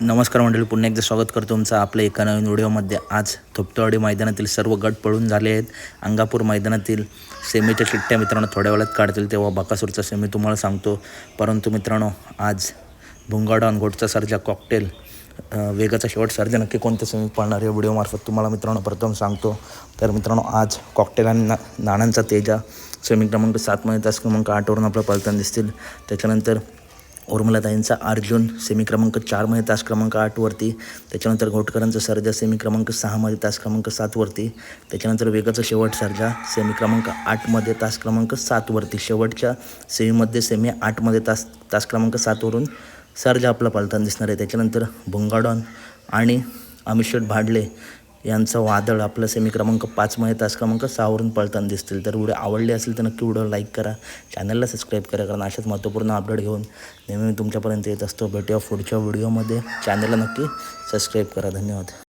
नमस्कार मंडळी पुन्हा एकदा स्वागत करतो तुमचं आपल्या एका नवीन व्हिडिओमध्ये. आज थोपटवाडी मैदानातील सर्व गट पळून झाले आहेत. अंगापूर मैदानातील सेमीच्या चिठ्ठ्या मित्रांनो थोड्या वेळात काढतील तेव्हा बाकासूरचा सेमी तुम्हाला सांगतो. परंतु मित्रांनो आज भुंगाडॉन घोटचा सर्जा कॉकटेल वेगाचा शेवट सर्जा नक्की कोणत्या सेमी पाळणार या व्हिडिओमार्फत तुम्हाला मित्रांनो प्रथम सांगतो. तर मित्रांनो आज कॉकटेल आणि ना नाणांचा तेजा. सेमी क्रमांक सातमध्ये तास क्रमांक आठवरून आपल्या पळताना दिसतील. त्याच्यानंतर उर्मिलाताईंचा अर्जुन सेमी क्रमांक चारमध्ये तास क्रमांक आठवरती त्याच्यानंतर घोटकरांचा सर्जा सेमी क्रमांक सहामध्ये तास क्रमांक सातवरती त्याच्यानंतर वेगाचा शेवट सर्जा सेमी क्रमांक आठमध्ये तास क्रमांक सातवरती शेवटच्या सेमीमध्ये सेमी आठमध्ये तास तास क्रमांक सातवरून सर्जा आपला पालताना दिसणार आहे. त्याच्यानंतर भुंगाडॉन आणि अमित भाडले यांचं वादळ आपलं सेमी क्रमांक पाचमध्ये तास क्रमांक सहावरून पळताना दिसतील. तर व्हिडिओ आवडले असेल तर नक्की व्हिडिओ लाईक करा. चॅनलला सबस्क्राईब करा कारण अशाच महत्त्वपूर्ण अपडेट घेऊन नेहमी मी तुमच्यापर्यंत येत असतो. भेटूया पुढच्या व्हिडिओमध्ये चॅनलला नक्की सबस्क्राईब करा. धन्यवाद.